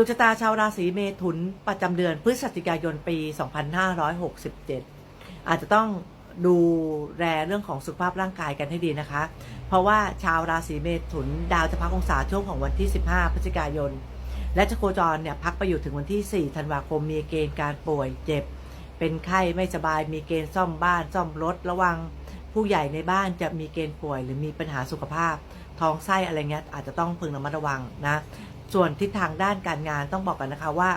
ดวงชะตาชาวราศีเมถุนประจำเดือนพฤศจิกายนปี 2567 อาจจะต้องดูแลเรื่องของสุขภาพร่างกายกันให้ดีนะคะ เพราะว่าชาวราศีเมถุนดาวจะพักองศาช่วงของวันที่ 15 พฤศจิกายน และจะโคจรเนี่ยพักไปอยู่ถึงวันที่ 4 ธันวาคมมีเกณฑ์การป่วยเจ็บ เป็นไข้ไม่สบายมีเกณฑ์ซ่อมบ้านซ่อมรถระวังผู้ใหญ่ในบ้านจะมีเกณฑ์ป่วย หรือมีปัญหาสุขภาพท้องไส้อะไรเงี้ยอาจจะต้องพึงระมัดระวังนะ ส่วนทิศทางด้านการงานต้องบอกกันนะคะว่า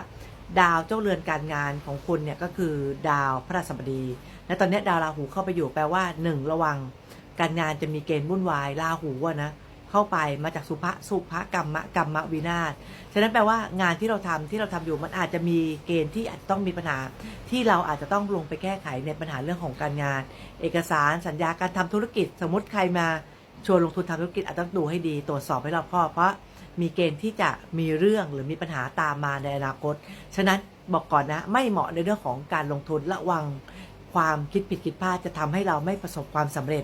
ดาวเจ้าเรือนการงานของคุณเนี่ยก็คือดาวพระราชบดี และตอนนี้ดาวราหูเข้าไปอยู่แปลว่าหนึ่งระวัง การงานจะมีเกณฑ์วุ่นวายราหูอะนะเข้าไปมาจากสุภะสุภกรรมะกรรมะวินาศฉะนั้นแปลว่างานที่เราทำที่เราทำอยู่มันอาจจะมีเกณฑ์ที่อาจจะต้องมีปัญหา ที่เราอาจจะต้องลงไปแก้ไขในปัญหาเรื่องของการงาน เอกสารสัญญาการทำธุรกิจสมมติใครมา ชวนลงทุนทำธุรกิจอาจจะต้องดูให้ดีตรวจสอบให้รอบคอบเพราะมีเกณฑ์ที่จะมีเรื่องหรือมีปัญหาตามมาในอนาคต ฉะนั้นบอกก่อนนะ ไม่เหมาะในเรื่องของการลงทุนระวังความคิดผิดคิดพลาดจะทำให้เราไม่ประสบความสำเร็จ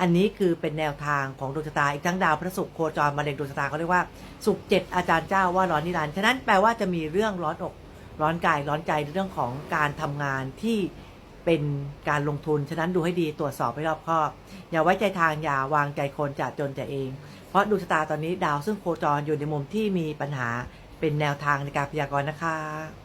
อันนี้คือเป็นแนวทางของดวงชะตาอีกทั้งดาวพระศุกร์โคจรมาเล็งดวงชะตาเขาเรียกว่าศุกร์เจ็ดอาจารย์เจ้าว่าร้อนนิรันดร์ฉะนั้นแปลว่าจะมีเรื่องร้อนอก ร้อนกายร้อนใจเรื่องของการทำงานที่ เป็นการลงทุน ฉะนั้นดูให้ดีตรวจสอบให้รอบคอบ อย่าไว้ใจทางอย่าวางใจคนจะจนจะเอง เพราะดูชะตาตอนนี้ดาวซึ่งโคจรอยู่ในมุมที่มีปัญหาเป็นแนวทางในการพยากรณ์นะคะ